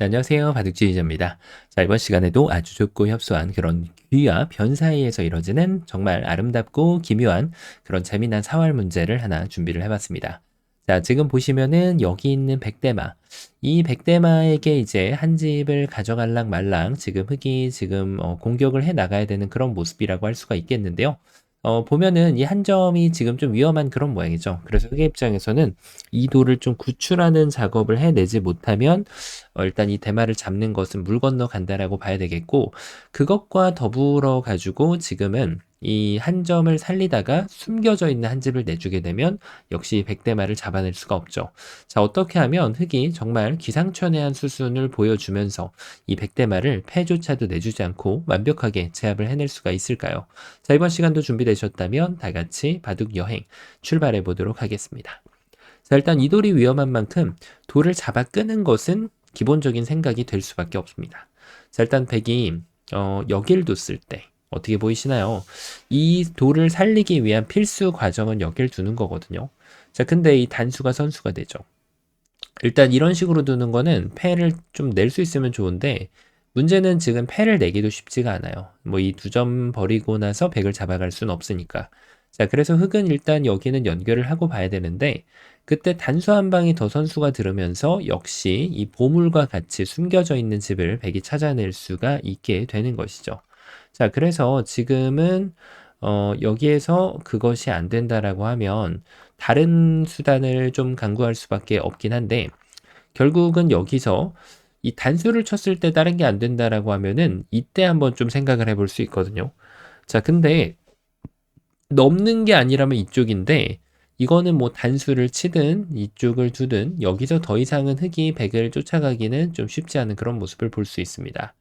네, 안녕하세요. 바둑지휘자입니다. 자, 이번 시간에도 아주 좁고 협소한 그런 귀와 변 사이에서 이뤄지는 정말 아름답고 기묘한 그런 재미난 사활 문제를 하나 준비를 해봤습니다. 자, 지금 보시면은 여기 있는 백대마. 이 백대마에게 이제 한 집을 가져갈랑 말랑 지금 흙이 지금 어, 공격을 해 나가야 되는 그런 모습이라고 할 수가 있겠는데요. 어, 보면은 이 한 점이 지금 좀 위험한 그런 모양이죠. 그래서 흑의 입장에서는 이 돌을 좀 구출하는 작업을 해내지 못하면 어, 일단 이 대마를 잡는 것은 물 건너 간다라고 봐야 되겠고 그것과 더불어 가지고 지금은 이 한 점을 살리다가 숨겨져 있는 한 집을 내주게 되면 역시 백대마를 잡아낼 수가 없죠. 자, 어떻게 하면 흑이 정말 기상천외한 수순을 보여주면서 이 백대마를 패조차도 내주지 않고 완벽하게 제압을 해낼 수가 있을까요? 자, 이번 시간도 준비되셨다면 다 같이 바둑 여행 출발해 보도록 하겠습니다. 자, 일단 이 돌이 위험한 만큼 돌을 잡아 끄는 것은 기본적인 생각이 될 수밖에 없습니다. 자, 일단 백이 어, 여길 뒀을 때 어떻게 보이시나요? 이 돌을 살리기 위한 필수 과정은 여길 두는 거거든요. 자, 근데 이 단수가 선수가 되죠. 일단 이런 식으로 두는 거는 패를 좀 낼 수 있으면 좋은데 문제는 지금 패를 내기도 쉽지가 않아요. 뭐 이 두 점 버리고 나서 백을 잡아갈 수는 없으니까. 자, 그래서 흑은 일단 여기는 연결을 하고 봐야 되는데 그때 단수 한 방이 더 선수가 들으면서 역시 이 보물과 같이 숨겨져 있는 집을 백이 찾아낼 수가 있게 되는 것이죠. 자, 그래서 지금은 어, 여기에서 그것이 안 된다라고 하면 다른 수단을 좀 강구할 수밖에 없긴 한데 결국은 여기서 이 단수를 쳤을 때 다른 게 안 된다라고 하면은 이때 한번 좀 생각을 해볼 수 있거든요. 자, 근데 넘는 게 아니라면 이쪽인데 이거는 뭐 단수를 치든 이쪽을 두든 여기서 더 이상은 흑이 백을 쫓아가기는 좀 쉽지 않은 그런 모습을 볼 수 있습니다.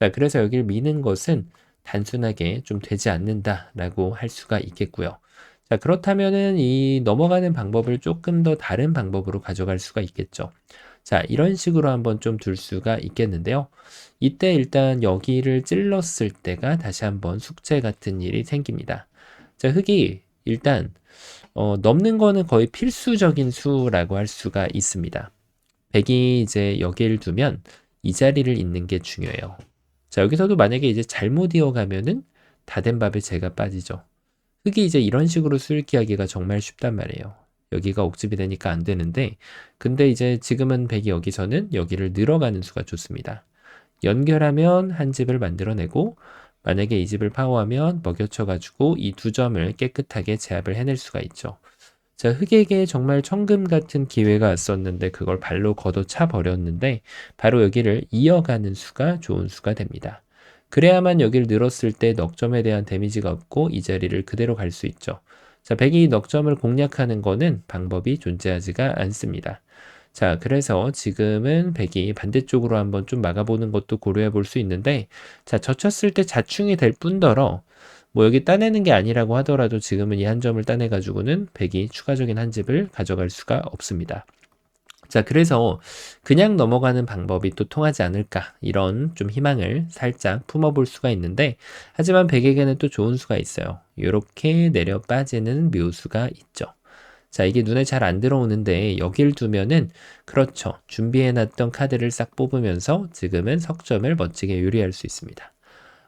자, 그래서 여기를 미는 것은 단순하게 좀 되지 않는다라고 할 수가 있겠고요. 자, 그렇다면은 이 넘어가는 방법을 조금 더 다른 방법으로 가져갈 수가 있겠죠. 자, 이런 식으로 한번 좀 둘 수가 있겠는데요. 이때 일단 여기를 찔렀을 때가 다시 한번 숙제 같은 일이 생깁니다. 자, 흙이 일단 어, 넘는 거는 거의 필수적인 수라고 할 수가 있습니다. 백이 이제 여기를 두면 이 자리를 있는 게 중요해요. 자, 여기서도 만약에 이제 잘못 이어가면은 다 된 밥에 제가 빠지죠. 흙이 이제 이런 식으로 수읽기하기가 정말 쉽단 말이에요. 여기가 옥집이 되니까 안 되는데, 근데 이제 지금은 백이 여기서는 여기를 늘어가는 수가 좋습니다. 연결하면 한 집을 만들어내고, 만약에 이 집을 파워하면 먹여쳐가지고 이 두 점을 깨끗하게 제압을 해낼 수가 있죠. 자, 흑에게 정말 천금 같은 기회가 왔었는데 그걸 발로 걷어차 버렸는데 바로 여기를 이어가는 수가 좋은 수가 됩니다. 그래야만 여기를 늘었을 때 넉점에 대한 데미지가 없고 이 자리를 그대로 갈 수 있죠. 자, 백이 넉점을 공략하는 거는 방법이 존재하지가 않습니다. 자, 그래서 지금은 백이 반대쪽으로 한번 좀 막아보는 것도 고려해 볼 수 있는데, 자, 젖혔을 때 자충이 될 뿐더러 뭐 여기 따내는 게 아니라고 하더라도 지금은 이 한 점을 따내 가지고는 100이 추가적인 한 집을 가져갈 수가 없습니다. 자, 그래서 그냥 넘어가는 방법이 또 통하지 않을까 이런 좀 희망을 살짝 품어볼 수가 있는데 하지만 100에게는 또 좋은 수가 있어요. 이렇게 내려 빠지는 묘수가 있죠. 자, 이게 눈에 잘 안 들어오는데 여길 두면은 그렇죠. 준비해놨던 카드를 싹 뽑으면서 지금은 석점을 멋지게 유리할 수 있습니다.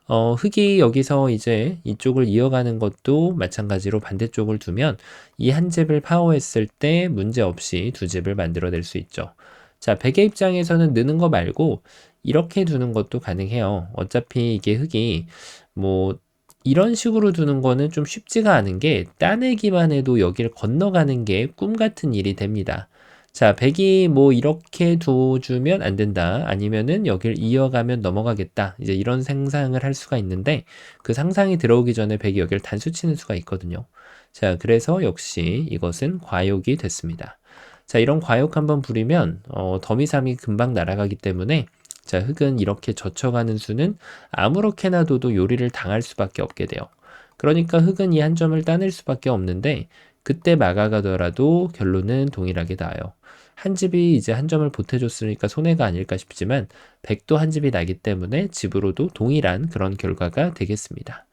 어, 흙이 여기서 이제 이쪽을 이어가는 것도 마찬가지로 반대쪽을 두면 이한 집을 파워했을 때 문제없이 두 집을 만들어낼 수 있죠. 자, 백의 입장에서는 느는 거 말고 이렇게 두는 것도 가능해요. 어차피 이게 흙이 뭐 이런 식으로 두는 거는 좀 쉽지가 않은 게 따내기만 해도 여기를 건너가는 게 꿈 같은 일이 됩니다. 자, 100이 뭐 이렇게 둬주면 안 된다. 아니면은 여기를 이어가면 넘어가겠다. 이제 이런 상상을 할 수가 있는데 그 상상이 들어오기 전에 100이 여기를 단수 치는 수가 있거든요. 자, 그래서 역시 이것은 과욕이 됐습니다. 자, 이런 과욕 한번 부리면 어, 더미삼이 금방 날아가기 때문에 자, 흙은 이렇게 젖혀가는 수는 아무렇게나 둬도 요리를 당할 수밖에 없게 돼요. 그러니까 흙은 이 한 점을 따낼 수밖에 없는데 그때 막아가더라도 결론은 동일하게 나요. 한 집이 이제 한 점을 보태줬으니까 손해가 아닐까 싶지만 100도 한 집이 나기 때문에 집으로도 동일한 그런 결과가 되겠습니다.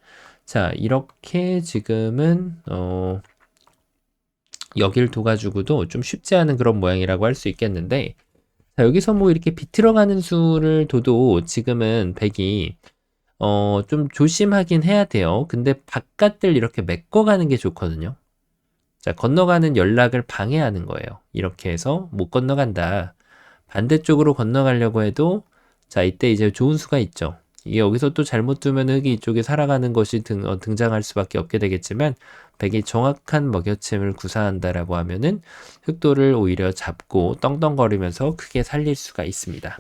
자, 이렇게 지금은 어 여길 둬가지고도 좀 쉽지 않은 그런 모양이라고 할 수 있겠는데 자, 여기서 뭐 이렇게 비틀어가는 수를 둬도 지금은 백이 어, 좀 조심하긴 해야 돼요. 근데 바깥들 이렇게 메꿔가는 게 좋거든요. 자, 건너가는 연락을 방해하는 거예요. 이렇게 해서 못 건너간다. 반대쪽으로 건너가려고 해도 자, 이때 이제 좋은 수가 있죠. 이게 여기서 또 잘못 두면 흙이 이쪽에 살아가는 것이 등, 어, 등장할 수밖에 없게 되겠지만 백이 정확한 먹여침을 구사한다라고 하면은 흑도를 오히려 잡고 떵떵거리면서 크게 살릴 수가 있습니다.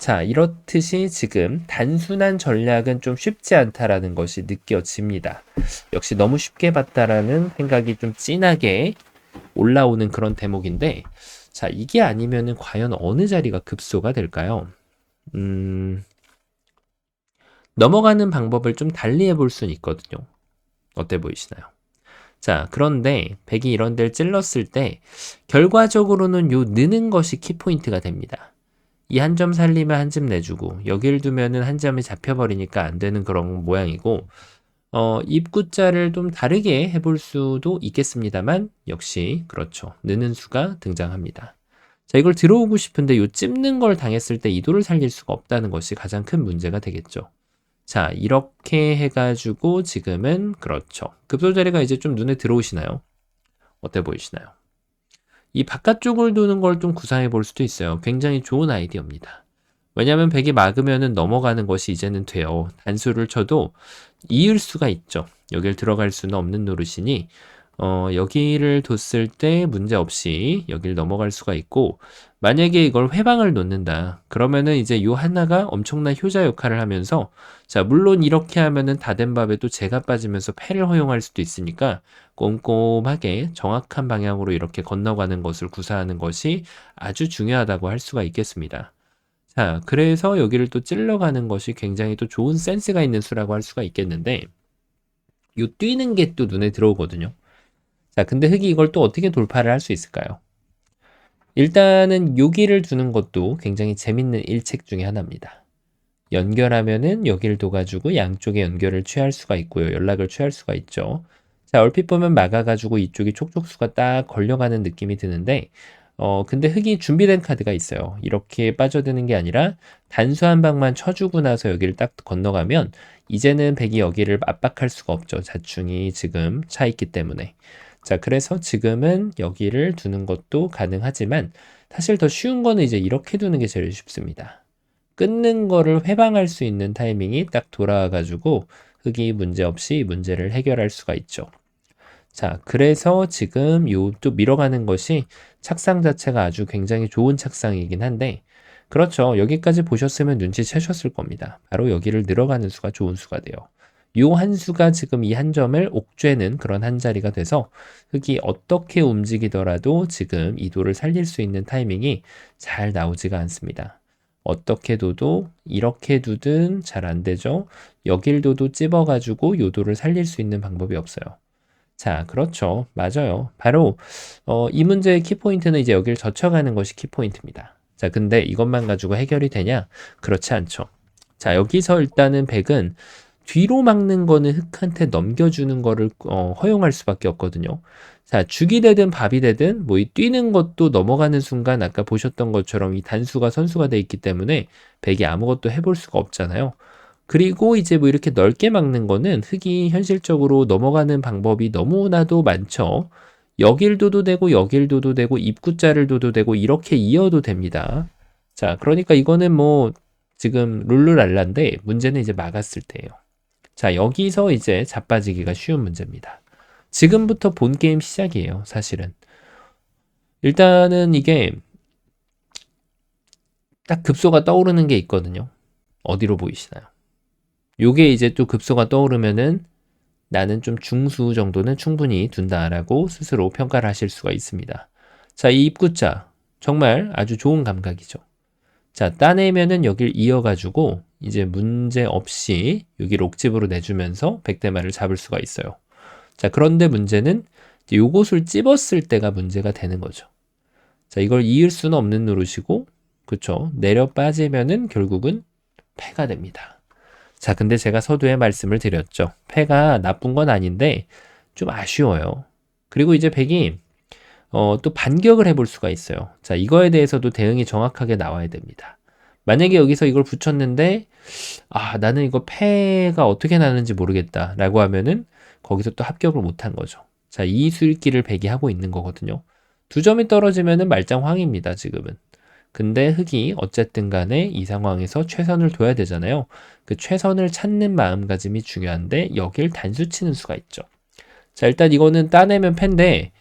자, 이렇듯이 지금 단순한 전략은 좀 쉽지 않다라는 것이 느껴집니다. 역시 너무 쉽게 봤다라는 생각이 좀 진하게 올라오는 그런 대목인데, 자, 이게 아니면은 과연 어느 자리가 급소가 될까요? 음, 넘어가는 방법을 좀 달리 해볼 수는 있거든요. 어때 보이시나요? 자, 그런데 백이 이런 데를 찔렀을 때 결과적으로는 요 느는 것이 키포인트가 됩니다. 이 한 점 살리면 한 점 내주고 여기를 두면은 한 점이 잡혀버리니까 안 되는 그런 모양이고 어, 입구자를 좀 다르게 해볼 수도 있겠습니다만 역시 그렇죠. 느는 수가 등장합니다. 자, 이걸 들어오고 싶은데 요 찝는 걸 당했을 때 이도를 살릴 수가 없다는 것이 가장 큰 문제가 되겠죠. 자, 이렇게 해가지고 지금은 그렇죠. 급소자리가 이제 좀 눈에 들어오시나요? 어때 보이시나요? 이 바깥쪽을 두는 걸 좀 구상해 볼 수도 있어요. 굉장히 좋은 아이디어입니다. 왜냐하면 백이 막으면은 넘어가는 것이 이제는 돼요. 단수를 쳐도 이을 수가 있죠. 여길 들어갈 수는 없는 노릇이니 어, 여기를 뒀을 때 문제 없이 여길 넘어갈 수가 있고 만약에 이걸 회방을 놓는다. 그러면은 이제 요 하나가 엄청난 효자 역할을 하면서 자, 물론 이렇게 하면은 다 된 밥에 도 재가 빠지면서 패를 허용할 수도 있으니까 꼼꼼하게 정확한 방향으로 이렇게 건너가는 것을 구사하는 것이 아주 중요하다고 할 수가 있겠습니다. 자, 그래서 여기를 또 찔러가는 것이 굉장히 또 좋은 센스가 있는 수라고 할 수가 있겠는데 요 뛰는 게 또 눈에 들어오거든요. 자, 근데 흙이 이걸 또 어떻게 돌파를 할 수 있을까요? 일단은 여기를 두는 것도 굉장히 재밌는 일책 중에 하나입니다. 연결하면은 여기를 둬가지고 양쪽에 연결을 취할 수가 있고요. 연락을 취할 수가 있죠. 자, 얼핏 보면 막아가지고 이쪽이 촉촉수가 딱 걸려가는 느낌이 드는데, 어, 근데 흙이 준비된 카드가 있어요. 이렇게 빠져드는 게 아니라 단수 한 방만 쳐주고 나서 여기를 딱 건너가면 이제는 백이 여기를 압박할 수가 없죠. 자충이 지금 차 있기 때문에. 자, 그래서 지금은 여기를 두는 것도 가능하지만 사실 더 쉬운 거는 이제 이렇게 두는 게 제일 쉽습니다. 끊는 거를 회방할 수 있는 타이밍이 딱 돌아와가지고 흙이 문제 없이 문제를 해결할 수가 있죠. 자, 그래서 지금 요또 밀어가는 것이 착상 자체가 아주 굉장히 좋은 착상이긴 한데, 그렇죠. 여기까지 보셨으면 눈치채셨을 겁니다. 바로 여기를 늘어가는 수가 좋은 수가 돼요. 요 한 수가 지금 이 한 점을 옥죄는 그런 한 자리가 돼서 흙이 어떻게 움직이더라도 지금 이도를 살릴 수 있는 타이밍이 잘 나오지가 않습니다. 어떻게 둬도 이렇게 두든 잘 안 되죠. 여길 둬도 찝어가지고 요도를 살릴 수 있는 방법이 없어요. 자, 그렇죠. 맞아요. 바로 어, 이 문제의 키포인트는 이제 여기를 젖혀가는 것이 키포인트입니다. 자, 근데 이것만 가지고 해결이 되냐? 그렇지 않죠. 자, 여기서 일단은 100은 뒤로 막는 거는 흑한테 넘겨주는 거를 어, 허용할 수밖에 없거든요. 자, 죽이 되든 밥이 되든 뭐 이 뛰는 것도 넘어가는 순간 아까 보셨던 것처럼 이 단수가 선수가 돼 있기 때문에 백이 아무것도 해볼 수가 없잖아요. 그리고 이제 뭐 이렇게 넓게 막는 거는 흙이 현실적으로 넘어가는 방법이 너무나도 많죠. 여길 도도 되고 여길 도도 되고 입구자를 도도 되고 이렇게 이어도 됩니다. 자, 그러니까 이거는 뭐 지금 룰루랄라인데 문제는 이제 막았을 때예요. 자, 여기서 이제 자빠지기가 쉬운 문제입니다. 지금부터 본 게임 시작이에요, 사실은. 일단은 이게 딱 급소가 떠오르는 게 있거든요. 어디로 보이시나요? 요게 이제 또 급소가 떠오르면은 나는 좀 중수 정도는 충분히 둔다라고 스스로 평가를 하실 수가 있습니다. 자, 이 입구자 정말 아주 좋은 감각이죠. 자, 따내면은 여길 이어가지고 이제 문제 없이 여기를 옥집으로 내주면서 백대마를 잡을 수가 있어요. 자, 그런데 문제는 요것을 찝었을 때가 문제가 되는 거죠. 자, 이걸 이을 수는 없는 노릇이고, 그쵸. 내려 빠지면은 결국은 패가 됩니다. 자, 근데 제가 서두에 말씀을 드렸죠. 패가 나쁜 건 아닌데, 좀 아쉬워요. 그리고 이제 백이, 어, 또 반격을 해볼 수가 있어요. 자, 이거에 대해서도 대응이 정확하게 나와야 됩니다. 만약에 여기서 이걸 붙였는데, 아, 나는 이거 패가 어떻게 나는지 모르겠다. 라고 하면은 거기서 또 합격을 못한 거죠. 자, 이 수익기를 배기하고 있는 거거든요. 두 점이 떨어지면은 말짱황입니다, 지금은. 근데 흑이 어쨌든 간에 이 상황에서 최선을 둬야 되잖아요. 그 최선을 찾는 마음가짐이 중요한데 여길 단수 치는 수가 있죠. 자, 일단 이거는 따내면 패인데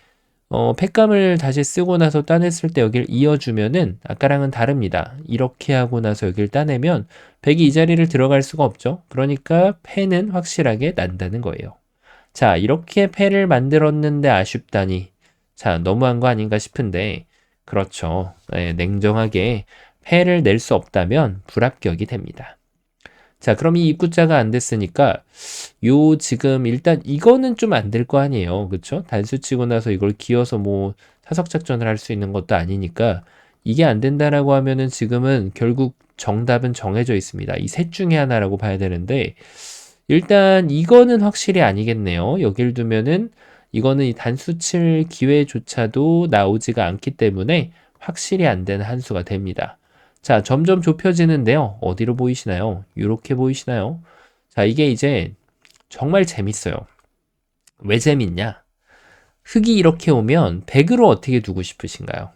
어, 팩감을 다시 쓰고 나서 따냈을 때 여길 이어주면은 아까랑은 다릅니다. 이렇게 하고 나서 여길 따내면 백이 이 자리를 들어갈 수가 없죠. 그러니까 패는 확실하게 난다는 거예요. 자, 이렇게 패를 만들었는데 아쉽다니. 자, 너무한 거 아닌가 싶은데 그렇죠. 네, 냉정하게 패를 낼 수 없다면 불합격이 됩니다. 자, 그럼 이 입구자가 안 됐으니까 요 지금 일단 이거는 좀 안 될 거 아니에요. 그쵸? 단수 치고 나서 이걸 기어서 뭐 사석 작전을 할 수 있는 것도 아니니까 이게 안 된다라고 하면은 지금은 결국 정답은 정해져 있습니다. 이 셋 중에 하나라고 봐야 되는데 일단 이거는 확실히 아니겠네요. 여길 두면은 이거는 이 단수 칠 기회조차도 나오지가 않기 때문에 확실히 안 되는 한 수가 됩니다. 자, 점점 좁혀지는데요. 어디로 보이시나요? 이렇게 보이시나요? 자, 이게 이제 정말 재밌어요. 왜 재밌냐? 흙이 이렇게 오면 100으로 어떻게 두고 싶으신가요?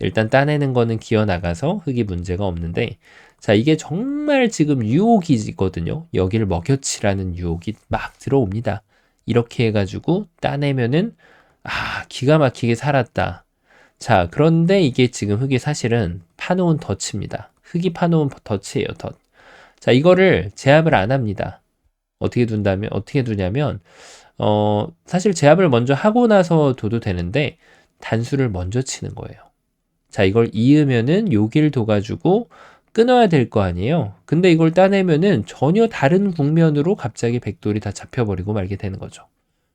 일단 따내는 거는 기어 나가서 흙이 문제가 없는데 자 이게 정말 지금 유혹이 있거든요 여기를 먹여치라는 유혹이 막 들어옵니다 이렇게 해가지고 따내면은 아 기가 막히게 살았다 자 그런데 이게 지금 흙이 사실은 파놓은 덫입니다 흙이 파놓은 덫이에요 덫 자 이거를 제압을 안 합니다 어떻게 둔다면 어떻게 두냐면 어 사실 제압을 먼저 하고 나서 둬도 되는데 단수를 먼저 치는 거예요 자, 이걸 이으면은 여길 둬가지고 끊어야 될 거 아니에요. 근데 이걸 따내면은 전혀 다른 국면으로 갑자기 백돌이 다 잡혀버리고 말게 되는 거죠.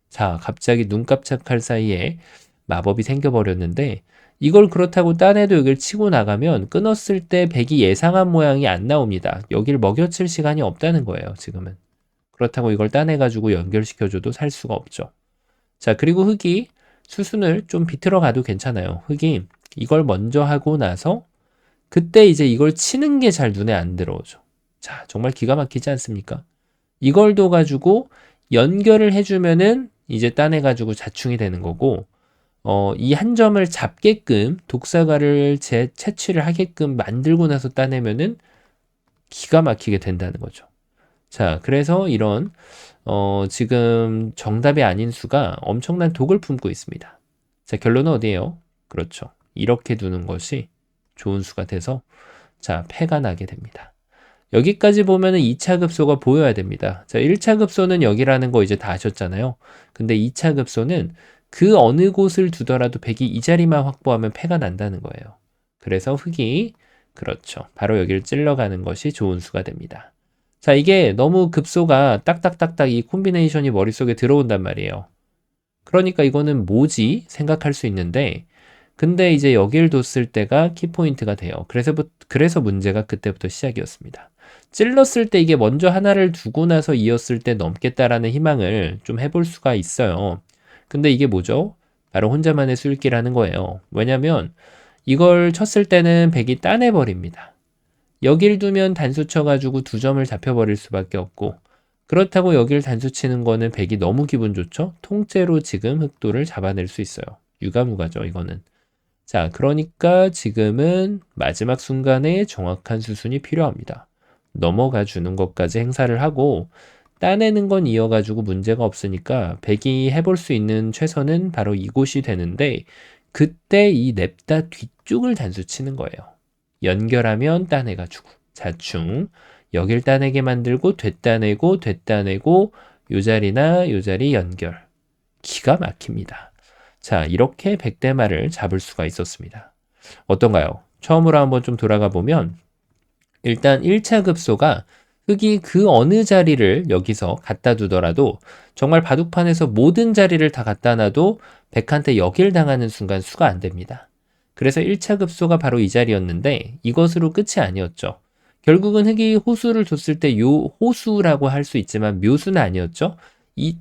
자, 갑자기 눈 깜짝할 사이에 마법이 생겨버렸는데 이걸 그렇다고 따내도 여길 치고 나가면 끊었을 때 백이 예상한 모양이 안 나옵니다. 여길 먹여칠 시간이 없다는 거예요, 지금은. 그렇다고 이걸 따내가지고 연결시켜줘도 살 수가 없죠. 자, 그리고 흙이 수순을 좀 비틀어 가도 괜찮아요. 흙이 이걸 먼저 하고 나서 그때 이제 이걸 치는 게 잘 눈에 안 들어오죠. 자, 정말 기가 막히지 않습니까? 이걸 둬가지고 연결을 해주면은 이제 따내가지고 자충이 되는 거고, 어, 이 한 점을 잡게끔 독사가를 재, 채취를 하게끔 만들고 나서 따내면은 기가 막히게 된다는 거죠. 자, 그래서 이런, 어, 지금 정답이 아닌 수가 엄청난 독을 품고 있습니다. 자, 결론은 어디예요? 그렇죠. 이렇게 두는 것이 좋은 수가 돼서 자, 패가 나게 됩니다. 여기까지 보면은 2차 급소가 보여야 됩니다. 자, 1차 급소는 여기라는 거 이제 다 아셨잖아요. 근데 2차 급소는 그 어느 곳을 두더라도 백이 이 자리만 확보하면 패가 난다는 거예요. 그래서 흙이 그렇죠. 바로 여기를 찔러가는 것이 좋은 수가 됩니다. 자, 이게 너무 급소가 딱딱딱딱 이 콤비네이션이 머릿속에 들어온단 말이에요. 그러니까 이거는 뭐지? 생각할 수 있는데 근데 이제 여길 뒀을 때가 키포인트가 돼요. 그래서, 그래서 문제가 그때부터 시작이었습니다. 찔렀을 때 이게 먼저 하나를 두고 나서 이었을 때 넘겠다라는 희망을 좀 해볼 수가 있어요. 근데 이게 뭐죠? 바로 혼자만의 술기라는 거예요. 왜냐면 이걸 쳤을 때는 백이 따내버립니다. 여길 두면 단수 쳐가지고 두 점을 잡혀버릴 수밖에 없고 그렇다고 여길 단수 치는 거는 백이 너무 기분 좋죠? 통째로 지금 흑도를 잡아낼 수 있어요. 유가무가죠, 이거는. 자, 그러니까 지금은 마지막 순간에 정확한 수순이 필요합니다. 넘어가 주는 것까지 행사를 하고 따내는 건 이어가지고 문제가 없으니까 백이 해볼 수 있는 최선은 바로 이곳이 되는데 그때 이 냅다 뒤쪽을 단수 치는 거예요. 연결하면 따내가지고 자충 여길 따내게 만들고 됐다내고 됐다내고 요 자리나 요 자리 연결 기가 막힙니다. 자, 이렇게 백대마를 잡을 수가 있었습니다. 어떤가요? 처음으로 한번 좀 돌아가 보면 일단 1차 급소가 흙이 그 어느 자리를 여기서 갖다 두더라도 정말 바둑판에서 모든 자리를 다 갖다 놔도 백한테 역일 당하는 순간 수가 안 됩니다. 그래서 1차 급소가 바로 이 자리였는데 이것으로 끝이 아니었죠. 결국은 흙이 호수를 뒀을 때 요 호수라고 할 수 있지만 묘수는 아니었죠. 이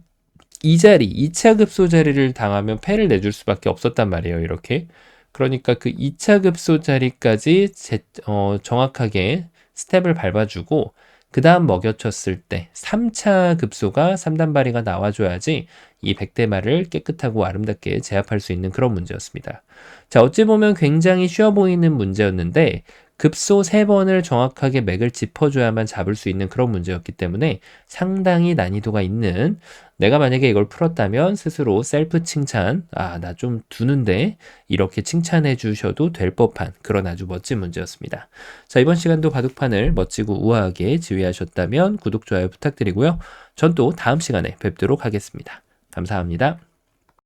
이 자리, 2차 급소 자리를 당하면 패를 내줄 수밖에 없었단 말이에요. 이렇게. 그러니까 그 2차 급소 자리까지 제, 어, 정확하게 스텝을 밟아주고 그 다음 먹여쳤을 때 3차 급소가 3단 발이가 나와줘야지 이 백대말을 깨끗하고 아름답게 제압할 수 있는 그런 문제였습니다. 자, 어찌 보면 굉장히 쉬워 보이는 문제였는데 급소 3번을 정확하게 맥을 짚어줘야만 잡을 수 있는 그런 문제였기 때문에 상당히 난이도가 있는 내가 만약에 이걸 풀었다면 스스로 셀프 칭찬, 아, 나 좀 두는데 이렇게 칭찬해 주셔도 될 법한 그런 아주 멋진 문제였습니다. 자, 이번 시간도 바둑판을 멋지고 우아하게 지휘하셨다면 구독, 좋아요 부탁드리고요. 전 또 다음 시간에 뵙도록 하겠습니다. 감사합니다.